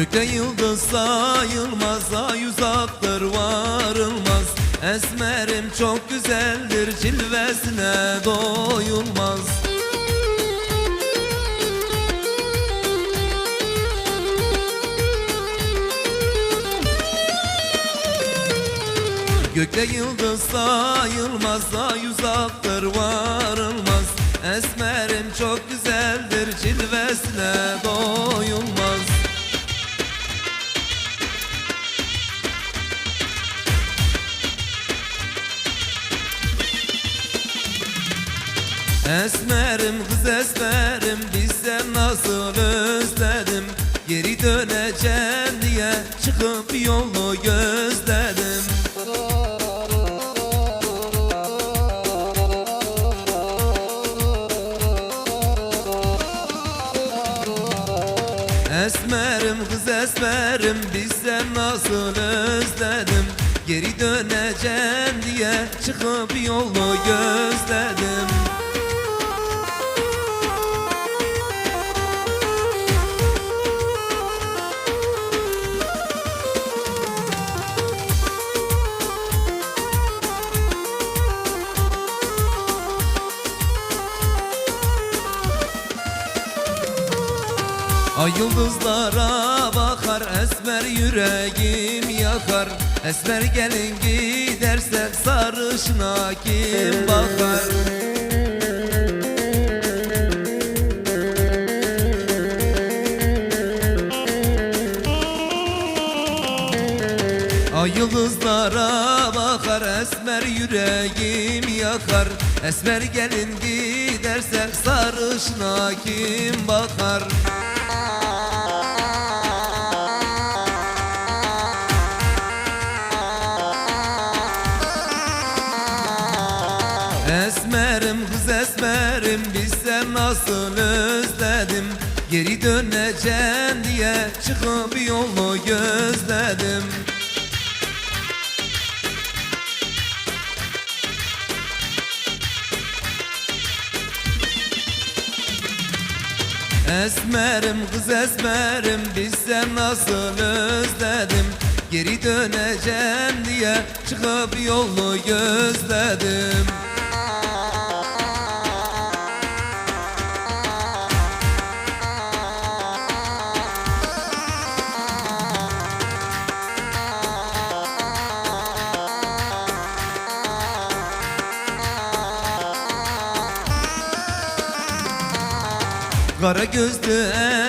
Gökte yıldız sayılmaz Ay uzaktır varılmaz. Esmerim çok güzeldir Cilvesine doyulmaz. Gökte yıldız sayılmaz Ay uzaktır varılmaz. Esmerim çok güzeldir Cilvesine doyulmaz Esmerim kız esmerim bizden nasıl özledim? Geri döneceğim diye çıkıp yolu gözledim. Esmerim kız esmerim bizden nasıl özledim? Geri döneceğim diye çıkıp yolu gözledim Ay yıldızlara bakar esmer yüreğim yakar. Esmer gelin giderse sarışına kim bakar? Ay yıldızlara bakar esmer yüreğim yakar. Esmer gelin giderse sarışına kim bakar nasıl özledim? Geri döneceğim diye çıkıp yolu gözledim. Esmerim kız esmerim bizden nasıl özledim? Geri döneceğim diye çıkıp yolu gözledim Kara gözlü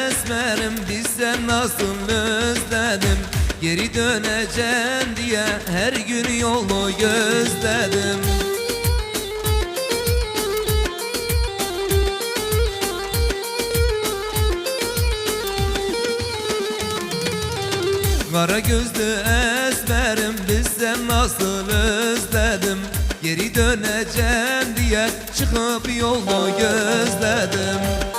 esmerim bizden nasıl özledim? Geri döneceğim diye her gün yolu gözledim. Kara gözlü esmerim bizden nasıl özledim? Geri döneceğim diye çıkıp yolu gözledim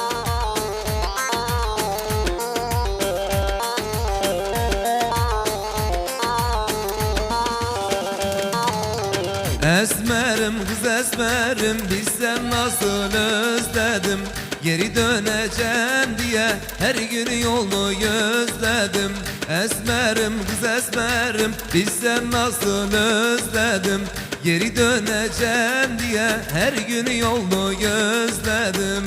Esmerim kız esmerim bizden nasıl özledim. Geri döneceğim diye her gün yolu gözledim Esmerim kız esmerim bizden nasıl özledim. Geri döneceğim diye her gün yolu gözledim